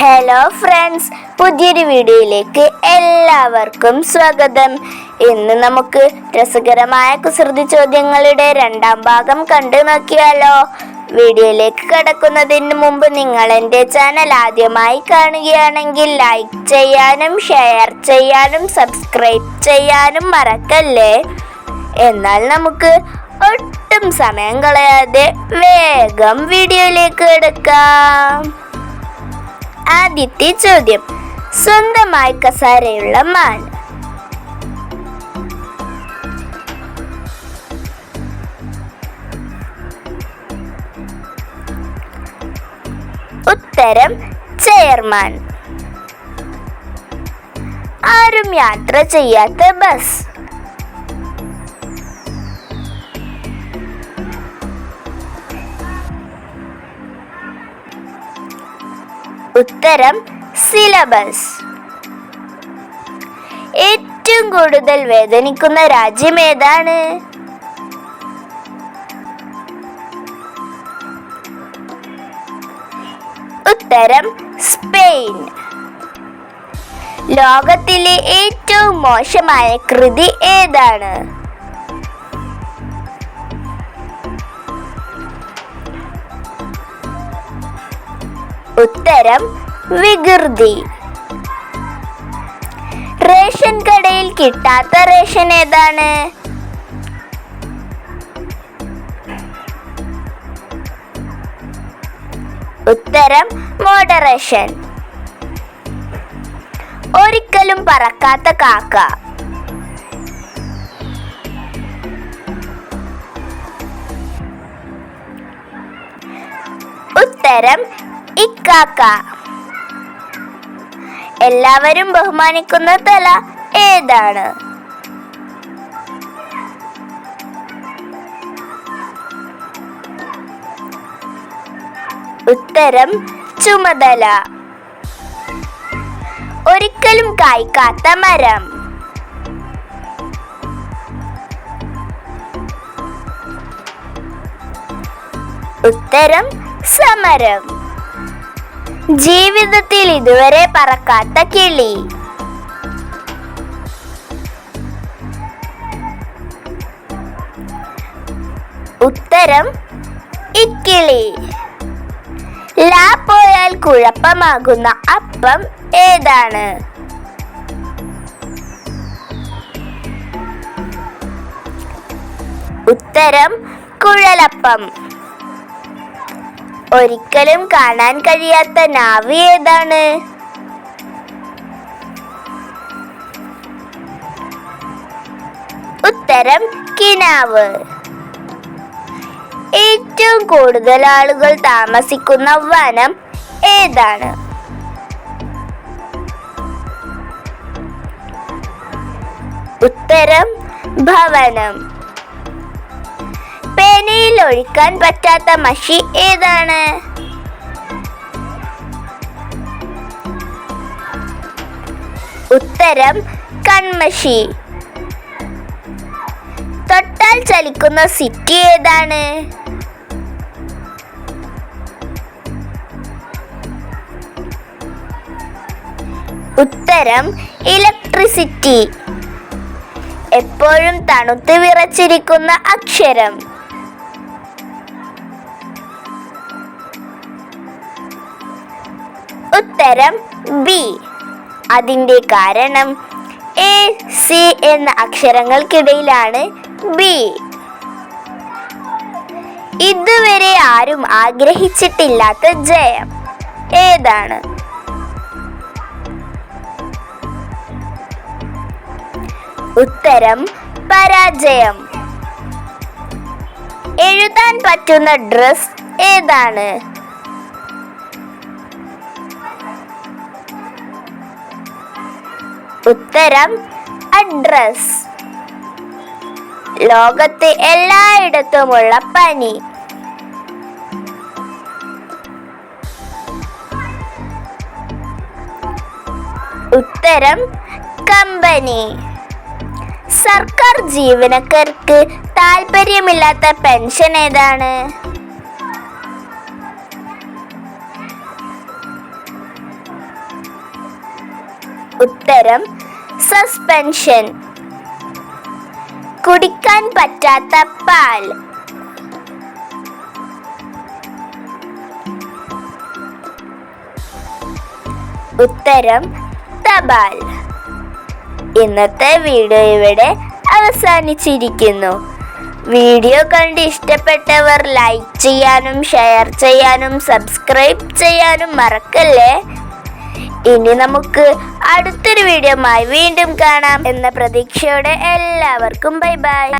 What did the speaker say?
Hello friends പുതിയൊരു വീഡിയോയിലേക്ക് എല്ലാവർക്കും സ്വാഗതം. ഇന്ന് നമുക്ക് രസകരമായ കുസൃതി ചോദ്യങ്ങളുടെ രണ്ടാം ഭാഗം കണ്ടു നോക്കിയാലോ. വീഡിയോയിലേക്ക് കടക്കുന്നതിന് മുമ്പ് നിങ്ങൾ എന്റെ ചാനൽ ആദ്യമായി കാണുകയാണെങ്കിൽ ലൈക്ക് ചെയ്യാനും ഷെയർ ചെയ്യാനും സബ്സ്ക്രൈബ് ചെയ്യാനും മറക്കല്ലേ? എന്നാൽ നമുക്ക് ഒട്ടും സമയം കളയാതെ വേഗം വീഡിയോയിലേക്ക് എടുക്കാം. ആദ്യത്തെ ചോദ്യം. സ്വന്തമായി കസാരയുള്ള മാൻ. ഉത്തരം ചെയർമാൻ. ആരും യാത്ര ചെയ്യാത്ത ബസ്. ഉത്തരം സിലബസ് ഏറ്റവും കൂടുതൽ വേദനിക്കുന്ന രാജ്യം ഏതാണ്? ഉത്തരം സ്പെയിൻ. ലോകത്തിലെ ഏറ്റവും മോശമായ കൃതി ഏതാണ്? ഉത്തരം വികൃതി. റേഷൻ കടയിൽ കിട്ടാത്ത റേഷൻ ഏതാണ്? ഉത്തരം മോഡറേഷൻ. ഒരിക്കലും പറക്കാത്ത കാക്ക. ഉത്തരം ഇക്കാക്ക. എല്ലാവരും ബഹുമാനിക്കുന്ന തല ഏതാണ്? ഉത്തരം ചുമതല. ഒരിക്കലും കായ്ക്കാത്ത മരം. ഉത്തരം സമരം. ജീവിതത്തിൽ ഇതുവരെ പറക്കാത്ത കിളി. ഉത്തരം ഇക്കിളി ലാ പോയാൽ കുഴപ്പമാകുന്ന അപ്പം ഏതാണ്? ഉത്തരം കുഴലപ്പം. ഒരിക്കലും കാണാൻ കഴിയാത്ത നാവി ഏതാണ്? ഉത്തരം കിനാവ്. ഏറ്റവും കൂടുതൽ ആളുകൾ താമസിക്കുന്ന വനം ഏതാണ്? ഉത്തരം ഭവനം. പേനയിൽ ഒഴിക്കാൻ പറ്റാത്ത മഷി ഏതാണ്? ഉത്തരം കൺമഷി. തൊട്ടാൽ ചലിക്കുന്ന സിറ്റി ഏതാണ്? ഉത്തരം ഇലക്ട്രിസിറ്റി. എപ്പോഴും തണുത്ത് വിറച്ചിരിക്കുന്ന അക്ഷരം. ഉത്തരം ബി അതിന്റെ കാരണം എ സി എന്ന അക്ഷരങ്ങൾക്കിടയിലാണ് ബി ഇതുവരെ ആരും ആഗ്രഹിച്ചിട്ടില്ലാത്ത ജയം ഏതാണ്? ഉത്തരം പരാജയം. എഴുതാൻ പറ്റുന്ന ഡ്രസ് ഏതാണ്? ഉത്തരം അഡ്രസ്. ലോകത്ത് എല്ലായിടത്തുമുള്ള പനി. ഉത്തരം കമ്പനി. സർക്കാർ ജീവനക്കാർക്ക് താല്പര്യമില്ലാത്ത പെൻഷൻ ഏതാണ്? ഉത്തരം സസ്പെൻഷൻ കുടിക്കാൻ പറ്റാത്ത പാൽ. ഉത്തരം തപാൽ. ഇന്നത്തെ വീഡിയോ ഇവിടെ അവസാനിച്ചിരിക്കുന്നു. വീഡിയോ കണ്ട് ഇഷ്ടപ്പെട്ടവർ ലൈക്ക് ചെയ്യാനും ഷെയർ ചെയ്യാനും സബ്സ്ക്രൈബ് ചെയ്യാനും മറക്കല്ലേ? ഇനി നമുക്ക് അടുത്തൊരു വീഡിയോ വീണ്ടും കാണാം. എന്ന പ്രതീക്ഷയോടെ എല്ലാവർക്കും ബൈ ബൈ